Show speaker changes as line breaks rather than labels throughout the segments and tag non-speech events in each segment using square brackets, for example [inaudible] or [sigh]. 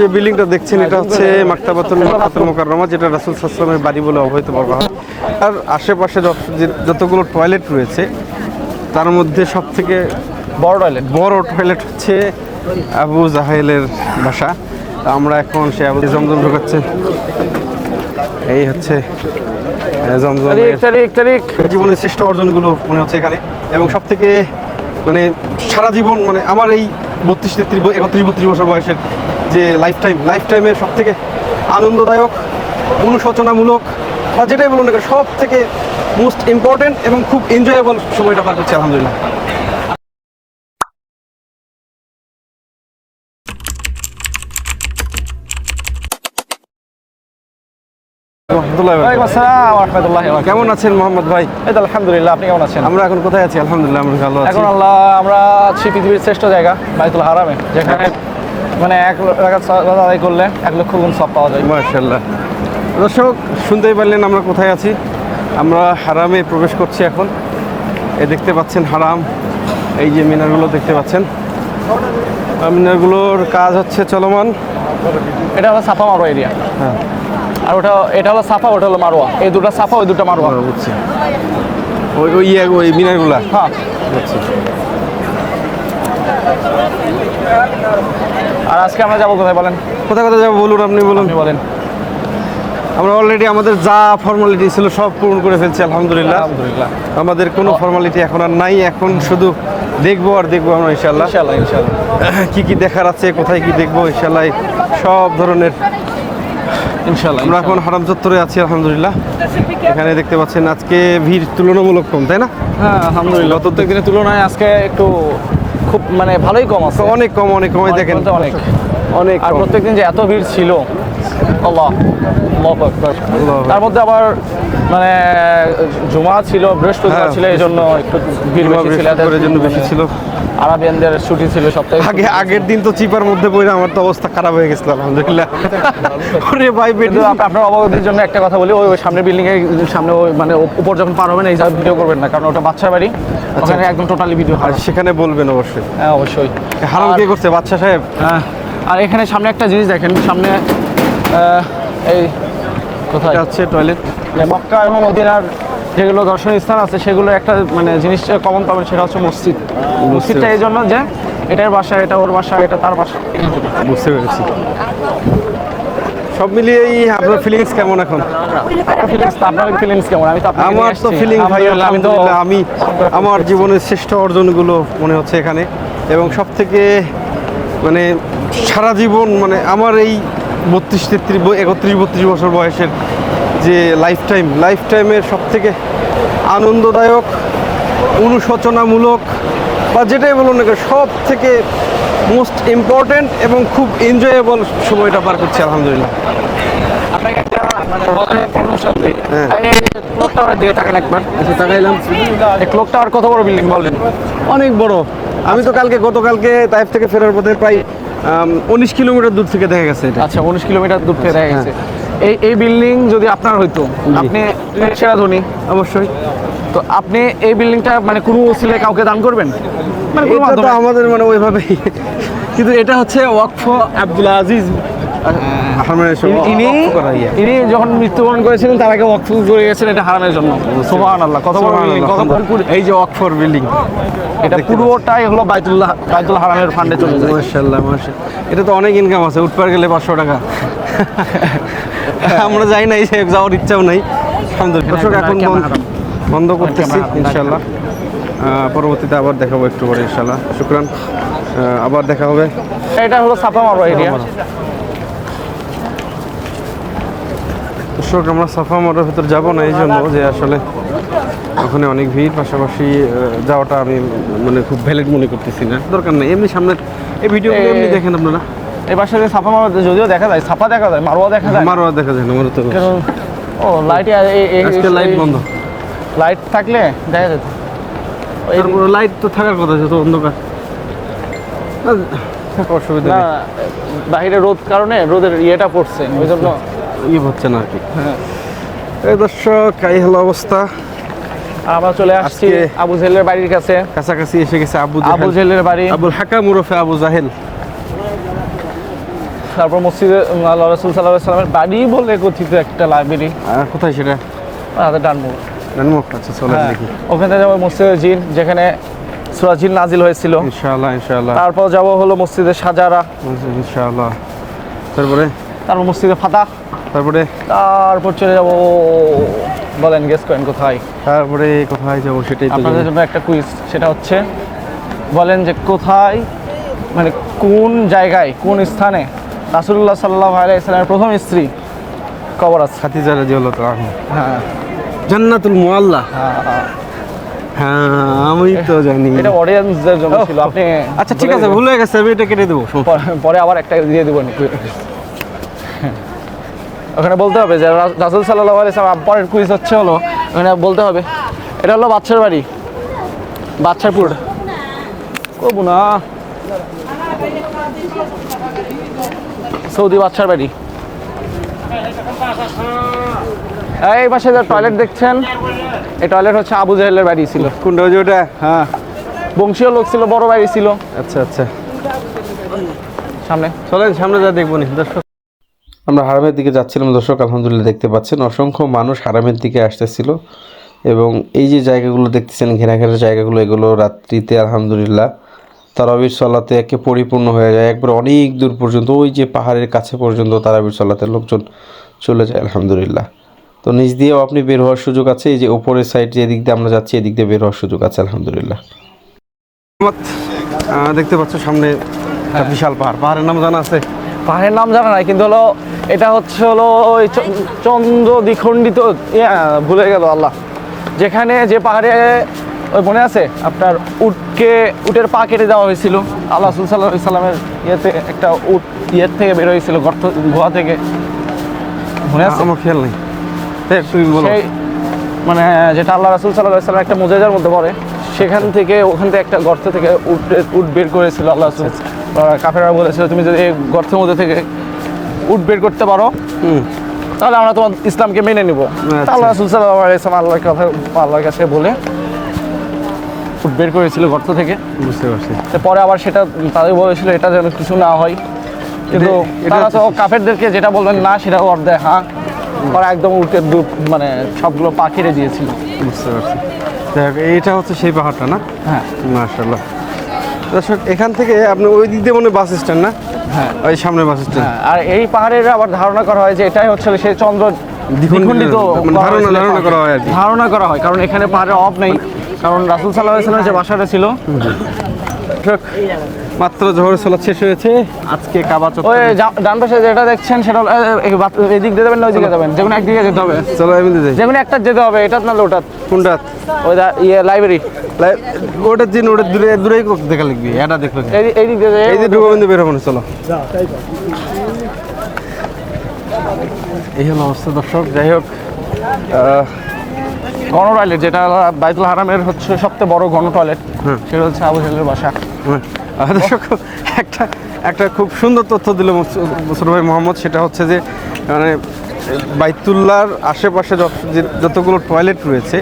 যে বিল্ডিংটা দেখছেন এটা হচ্ছে মাক্তাবাতুল মাক্তাতুল মোকাররমা যেটা রাসূল সাল্লাল্লাহু বাড়ি বলে অবহিত বলা হয়। আর আশেপাশে যতগুলো টয়লেট রয়েছে তার মধ্যে সব থেকে
বড় টয়লেট
বড় টয়লেট হচ্ছে আবু জাহেলের বাসা। আমরা এখন সে আবু জমজম ঢোকাচ্ছে। এই হচ্ছে
তারিখ
জীবনের শ্রেষ্ঠ অর্জনগুলো মনে হচ্ছে এখানে। এবং সব থেকে মানে সারা জীবন মানে আমার এই বত্রিশ তেত্রিশ একত্রিশ বত্রিশ বছর বয়সের যে লাইফ টাইম লাইফ টাইমের সব থেকে আনন্দদায়ক অনুশোচনামূলক বা যেটাই বলুন না সব থেকে মোস্ট ইম্পর্টেন্ট এবং খুব এনজয়েবল সময়টা পার করছি আলহামদুলিল্লাহ। কেমন আছেন মোহাম্মদ ভাই?
এই আলহামদুলিল্লাহ আপনি কেমন আছেন?
আমরা এখন কোথায় আছি? আলহামদুলিল্লাহ আমরা ভালো আছি।
এখন আল্লাহ আমরা আছি পৃথিবীর শ্রেষ্ঠ জায়গা বাইতুল হারামে যেখানে মানে এক সালাত আদায় করলে এক লক্ষ গুণ সব পাওয়া যায়।
মার্শাল্লাহ দর্শক শুনতেই পারলেন আমরা কোথায় আছি। আমরা হারামে প্রবেশ করছি এখন। এ দেখতে পাচ্ছেন হারাম। এই যে মিনারগুলো দেখতে পাচ্ছেন। মিনারগুলোর কাজ হচ্ছে চলমান।
এটা হলো সাফা মারোয়া এরিয়া
হ্যাঁ।
আর ওটা এটা হলো সাফা ওটা হলো মারোয়া। এই দুটো সাফা ওই দুটো মারোয়া।
আমরা বুঝছি। ওই ওই ওই মিনারগুলা।
হ্যাঁ।
বুঝছি।
আর আজকে আমরা যাব কোথায় বলেন?
কোথায় কোথায় যাব বলুন আপনি বলুন।
আপনি বলেন।
আমরা অলরেডি আমাদের যা ফর্মালিটি ছিল সব পূরণ করে ফেলছি আলহামদুলিল্লাহ।
আলহামদুলিল্লাহ।
আমাদের কোনো ফর্মালিটি এখন আর নাই এখন শুধু দেখব আর দেখব আমরা ইনশাল্লাহ
ইনশাল্লাহ ইনশাল্লাহ
কি কি দেখার আছে কোথায় কি দেখব ইনশাল্লাহ সব ধরনের।
ইনশাল্লাহ
আমরা এখন হারাম চত্বরে আছি আলহামদুলিল্লাহ। এখানে দেখতে পাচ্ছেন আজকে ভিড় তুলনামূলক কম তাই না?
হ্যাঁ আলহামদুলিল্লাহ। প্রত্যেক দিনের তুলনায় আজকে একটু খুব মানে ভালোই কম আছে।
অনেক কম অনেক কম। এই দেখেন
অনেক
অনেক।
আর প্রত্যেকদিন যে এত ভিড় ছিল আল্লাহ। তার মধ্যে আবার মানে জুমা ছিল বৃহস্পতিবার
হ্যাঁ,
ছিল এই জন্য একটু ভিড় বেশি ছিল।
বৃহস্পতিবারের জন্য বেশি ছিল।
আরাবিয়ানদের ছুটি ছিল সপ্তাহে
আগে আগের দিন তো চিপার মধ্যে পড়ে আমার তো অবস্থা খারাপ হয়ে গেছিল আলহামদুলিল্লাহ। ওরে ভাই বেটি।
আপনার অবগতির জন্য একটা কথা বলি ওই সামনের বিল্ডিং এর সামনে ওই মানে উপর যখন পার হবেন এই জায়গায় ভিডিও করবেন না কারণ ওটা বাচ্চার বাড়ি ওখানে একদম টোটালি ভিডিও
আর সেখানে বলবেন অবশ্যই।
হ্যাঁ অবশ্যই।
হারাম কে করছে বাচ্চা সাহেব?
হ্যাঁ। আর এখানে সামনে একটা জিনিস দেখেন সামনে এই কোথায়?
হচ্ছে টয়লেট
মক্কা এবং মদিনার যেগুলো দর্শনীয় স্থান আছে সেগুলো একটা মানে জিনিসটা কমন পাবেন সেটা হচ্ছে মসজিদ। মসজিদটা এই জন্য যে এটার বাসা এটা ওর বাসা এটা তার বাসা।
বুঝতে পেরেছি। সব মিলিয়েই আপনার ফিলিংস কেমন এখন?
ফিলিংস আপনার ফিলিংস কেমন? আমি তো
আমার তো। ফিলিং ভাই
আমি তো
আলহামদুলিল্লাহ আমি আমার জীবনের শ্রেষ্ঠ অর্জনগুলো মনে হচ্ছে এখানে। এবং সব থেকে মানে সারা জীবন মানে আমার এই বত্রিশ তেত্রিশ একত্রিশ বত্রিশ বছর বয়সের যে লাইফ টাইম লাইফ টাইমের সব থেকে আনন্দদায়ক অনুশোচনামূলক বা যেটাই বলুন না সব থেকে মোস্ট ইম্পর্ট্যান্ট এবং খুব এনজয়েবল সময়টা পার করছি আলহামদুলিল্লাহ। হ্যাঁ। আচ্ছা
কত বড় বিল্ডিং
অনেক বড়। আমি তো কালকে গতকালকে তাইফ থেকে ফেরার পথে প্রায় উনিশ কিলোমিটার দূর থেকে দেখা গেছে
আচ্ছা উনিশ কিলোমিটার দূর থেকে দেখা গেছে। এই এই বিল্ডিং যদি আপনার হইতো আপনি সেরা ধনী
অবশ্যই।
তো আপনি এই বিল্ডিংটা মানে কোনো ছেলে কাউকে দান করবেন? মানে
আমাদের মানে ওইভাবেই। কিন্তু এটা হচ্ছে ওয়াকফ আব্দুল আজিজ
ইনি- ইনি। ইনি যখন মৃত্যুবরণ করেছিলেন তার আগে ওয়াকফ করে গেছেন এটা হারানোর জন্য। সোহান আল্লাহ কত বড়
এই যে ওয়াকফর বিল্ডিং।
এটা পুরোটাই হলো বাইতুল্লাহ বাইতুল হারামের ফান্ডে চলে যায়।
মাশাআল্লাহ মাশাআল্লাহ। এটা তো অনেক ইনকাম আছে উঠপার গেলে পাঁচশো টাকা। [laughs] আমরা যাই নাই সে যাওয়ার ইচ্ছাও নাই। আলহামদুলিল্লাহ এখন বন্ধ-। করতেছি ইনশাল্লাহ পরবর্তীতে আবার দেখাবো একটু পরে ইনশাল্লাহ শুক্রান। আবার দেখা হবে।
এটা হলো সাফা মারোয়া এরিয়া
দর্শক আমরা সাফা মারার ভিতর যাব না এই জন্য যে আসলে ওখানে অনেক ভিড় পাশাপাশি যাওয়াটা আমি মানে খুব ভ্যালিড মনে করতেছি না। দরকার নেই এমনি সামনে এই ভিডিও এমনি দেখেন আপনারা।
এই পাশে সাফা মারোয়া যদিও দেখা যায় সাফা দেখা যায় মারোয়া দেখা যায়।
মারোয়া দেখা যায় না আমার তো
কারণ ও লাইট
আজকে লাইট বন্ধ।
লাইট থাকলে দেখা যেত।
তারপরে লাইট তো থাকার কথা যত অন্ধকার। না, অসুবিধা
না বাইরে রোদ কারণে রোদের ইয়েটা পড়ছে ওই জন্য
ইয়ে হচ্ছে না আর কি।
হ্যাঁ।
এই দর্শক এই হলো অবস্থা।
আমরা চলে আসছি আবু জেলের বাড়ির কাছে।
কাছাকাছি এসে গেছে আবু
আবু জেলের বাড়ি।
আবুল হাকাম উরফে আবু জাহেল।
তারপর মসজিদে আল্লাহ রসুল সাল্লাহ সাল্লামের বাড়ি বলে কথিত একটা লাইব্রেরি।
কোথায় সেটা?
ডানমুখ।
জানমুখ আচ্ছা চলেন
হ্যাঁ।
দেখি।
ওখানে যাব মসজিদে জিন যেখানে সুরা জিন নাজিল হয়েছিল।
ইনশাআল্লাহ ইনশাআল্লাহ।
তারপর যাব হলো মসজিদে সাজারা।
ইনশাআল্লাহ। তারপরে?
তারপর মসজিদে ফাতা
তারপরে?
তারপর চলে যাব বলেন গেস করেন কোথায়?
তারপরে কোথায় যাব সেটাই
আপনাদের জন্য একটা কুইজ সেটা হচ্ছে বলেন যে কোথায় মানে কোন জায়গায় কোন স্থানে রাসুল্লাহ সাল্লাহ আলাইসালামের প্রথম স্ত্রী কবর আছে?
খাতিজা আনহা।
হ্যাঁ।
জান্নাতুল মুআল্লা।
হ্যাঁ, হ্যাঁ।
আমি তো জানি।
এটা অডিয়েন্সদের জন্য ছিল আপনি
আচ্ছা ঠিক আছে। ভুলে গেছে আমি এটা কেটে দেবো।
পরে- পরে আবার একটা দিয়ে দেবো নি। ওখানে বলতে হবে যে রাসুল সাল্লাহ আলাইসালাম পরের কুইজ হচ্ছে হলো ওখানে বলতে হবে এটা হলো বাচ্চার বাড়ি বাচ্চারপুর করব না। সৌদি বাচ্চার বাড়ি। এই পাশে যে টয়লেট দেখছেন এই টয়লেট হচ্ছে আবু জাহেলের বাড়ি ছিল।
কোনটা ওই যে ওটা?
হ্যাঁ। বংশীয় লোক ছিল বড় বাড়ি ছিল।
আচ্ছা আচ্ছা।
সামনে।
চলেন সামনে যা দেখব নি দর্শক। আমরা হারামের দিকে যাচ্ছিলাম দর্শক আলহামদুলিল্লাহ দেখতে পাচ্ছেন। অসংখ্য মানুষ হারামের দিকে আসতেছিল এবং এই যে জায়গাগুলো দেখতেছেন ঘেরা ঘেরা জায়গাগুলো এগুলো রাত্রিতে আলহামদুলিল্লাহ তারাবির সলাতে একে পরিপূর্ণ হয়ে যায়। একবার অনেক দূর পর্যন্ত ওই যে পাহাড়ের কাছে পর্যন্ত তারাবির সলাতে লোকজন চলে যায় আলহামদুলিল্লাহ। তো নিচ দিয়েও আপনি বের হওয়ার সুযোগ আছে এই যে উপরের সাইড যে এদিক দিয়ে আমরা যাচ্ছি এদিক দিয়ে বের হওয়ার সুযোগ আছে আলহামদুলিল্লাহ। দেখতে পাচ্ছ সামনে একটা বিশাল পাহাড়। পাহাড়ের নাম জানা আছে?
পাহাড়ের নাম জানা নাই কিন্তু হলো এটা হচ্ছে হলো ওই চন্দ্র দ্বিখণ্ডিত ইয়া, ভুলে গেল আল্লাহ। যেখানে যে পাহাড়ে ওই মনে আছে? আপনার উটকে উটের পা কেটে দেওয়া হয়েছিল। আল্লাহ রসুল সাল্লাহ সাল্লামের ইয়েতে একটা উট ইয়ের থেকে বের হয়েছিল গর্ত গোয়া থেকে। মনে আছে?
আমার খেয়াল নেই।
মানে যেটা আল্লাহ রাসুল সাল্লাহ সাল্লাম একটা মোজেজার মধ্যে পড়ে সেখান থেকে ওখান থেকে একটা গর্ত থেকে উট উট বের করেছিল আল্লাহ রাসুল। কাফেরা বলেছিল তুমি যদি এই গর্তের মধ্যে থেকে উট বের করতে পারো। তাহলে আমরা তোমার ইসলামকে মেনে নিব।
আচ্ছা।
আল্লাহ রাসুল সাল্লাহ আলাইসলাম আল্লাহর কথা আল্লাহর কাছে বলে উট বের করেছিল গর্ত থেকে।
বুঝতে পারছি।
পরে আবার সেটা তাদের বলেছিল এটা যেন কিছু না হয়। কিন্তু তারা তো কাফেরদেরকে যেটা বলবেন না সেটা অর্ধে হ্যাঁ? ওরা একদম উটের দুধ মানে সবগুলো পা কেড়ে দিয়েছিল।
বুঝতে পারছি। যাই এইটা হচ্ছে সেই পাহাড়টা না?
হ্যাঁ।
মার্শাল্লাহ দর্শক এখান থেকে আপনি ওই দিক দিয়ে মনে হয় বাস স্ট্যান্ড না?
হ্যাঁ
ওই সামনে বাস স্ট্যান্ড
আর এই পাহাড়ের আবার ধারণা করা হয় যে এটাই হচ্ছে সেই চন্দ্র দ্বিখণ্ডিত
মানে ধারণা- ধারণা করা হয়
ধারণা করা হয় কারণ এখানে পাহাড়ে অফ নেই। কারণ রাসুল সাল্লাহ যে বাসাটা ছিল
দর্শক, মাত্র জোহর সালাত শেষ হয়েছে। আজকে কাবা
ওই যা- ডান পাশে যেটা দেখছেন সেটা এদিক দিয়ে যাবেন না ওই দিকে যাবেন? যেকোনো একদিকে যেতে হবে।
চলো আমি যাই।
যেকোনো একটা যেতে হবে এটা না ওটা
কোনটা?
ওই ইয়ে লাইব্রেরি
লাই- ওটার দিন ওটা দূরে দূরেই দেখা লিখবি এটা দেখবে
এই দিক দিয়ে
এই যে ডুববিন্দু বের হব চলো। এই হলো অবস্থা দর্শক যাই হোক
গণ টয়লেট যেটা বাইতুল হারামের হচ্ছে সবচেয়ে বড় গণ টয়লেট সেটা হচ্ছে আবু হেলের বাসা।
দর্শক একটা একটা খুব সুন্দর তথ্য দিল মুসুর ভাই মোহাম্মদ সেটা হচ্ছে যে মানে বাইতুল্লার আশেপাশে যতগুলো টয়লেট রয়েছে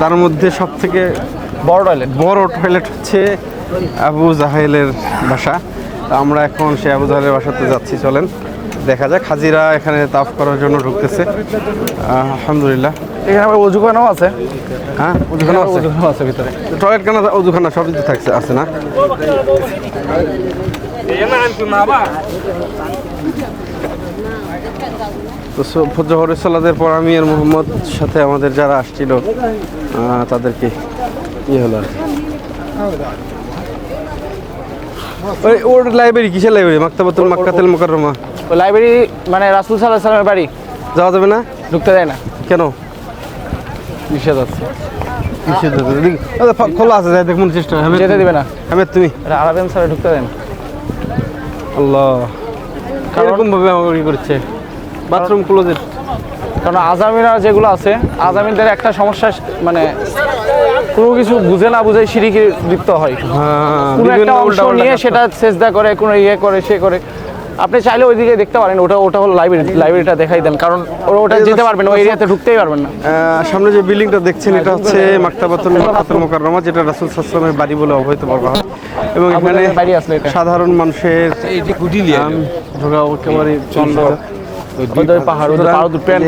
তার মধ্যে সব থেকে
বড় টয়লেট
বড় টয়লেট হচ্ছে আবু জাহেলের বাসা। আমরা এখন সে আবু জাহেলের বাসাতে যাচ্ছি চলেন। দেখা যাক। হাজিরা এখানে তাফ করার জন্য ঢুকতেছে। আলহামদুলিল্লাহ।
এখানে আবার অজুখানাও আছে।
হ্যাঁ ওখানে আছে?
অজুখানাও আছে ভিতরে।
টয়লেট খানা ওজুখানা সব কিছু থাকছে আছে না? তো জহরের সালাদের পর আমি আর মোহাম্মদ সাথে আমাদের যারা আসছিল তাদেরকে ইয়ে হলো আর। ওই ওর লাইব্রেরি কিসের লাইব্রেরি মাক্তাবাতুল মাক্কাতুল মুকাররমা।
ওই লাইব্রেরি মানে রাসুল সাল্লাহ সাল্লামের বাড়ি।
যাওয়া যাবে না?
ঢুকতে দেয় না।
কেন?
নিষেধ আছে।
নিষেধ আছে। দেখি, ও, ফ- খোলা আছে যাই দেখুন চেষ্টা আমি
যেতে দিবে না।
আমি তুমি।
আরবেন স্যারে ঢুকতে দেন।
আল্লাহ।
কারণ-
ভাবে আমাকে ই করছে? বাথরুম ক্লোজের
কারণ আজামিরা যেগুলো আছে আজামিনদের একটা সমস্যা মানে কোনো কিছু বুঝে না বুঝে সিঁড়িকে লিপ্ত হয়।
হ্যাঁ
কোনো একটা অংশ নিয়ে সেটা চেষ্টা করে কোনো ইয়ে করে সে করে। আপনি চাইলে ওইদিকে দেখতে পারেন ওটা ওটা হলো লাইব্রেরি লাইব্রেরিটা দেখাই দেন কারণ ওরা ওটা যেতে পারবেন ওই এরিয়াতে ঢুকতেই পারবেন না।
সামনে যে বিল্ডিংটা দেখছেন এটা হচ্ছে মাক্তাবাতুল মাক্তাতুল মোকাররমা যেটা রাসূল সাল্লাল্লাহু বাড়ি বলে অবহিত বলা হয়। এবং এখানে
বাড়ি আসলে এটা।
সাধারণ মানুষের ঢোকা একেবারে চন্দ্র।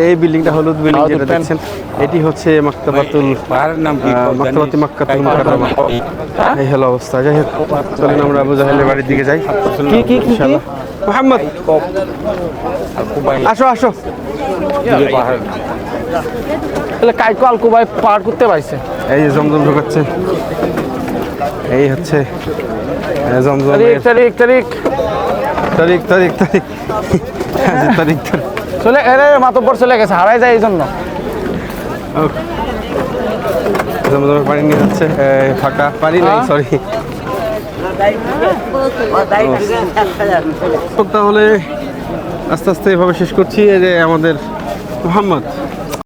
এই বিল্ডিংটা হলুদ বিল্ডিং যেটা। দেখছেন এটি হচ্ছে মাক্তাবাতুল মাক্তাবাতি মাক্কাতুল মুকাররমা। এই হলো অবস্থা। যাই হোক চলুন আমরা আবু জাহেলের বাড়ির দিকে যাই।
কি কি কি কি?
ইনশাআল্লাহ। মোহাম্মদ আসো আসো।
তাহলে কাইকো আলকুবাই পার করতে পারছে
এই যে জমজম ঢোকাচ্ছে। এই হচ্ছে জমজম
তারিখ তারিখ তারিখ।
তারিখ তারিখ তারিখ। আজ তারিখ তারিখ।
চলে এরে মাতব্বর চলে গেছে হারাই যায় এই জন্য।
জমজমের পানি নিয়ে যাচ্ছে ফাঁকা। পানি নেই? সরি তাহলে আস্তে আস্তে এভাবে শেষ করছি যে আমাদের মোহাম্মদ।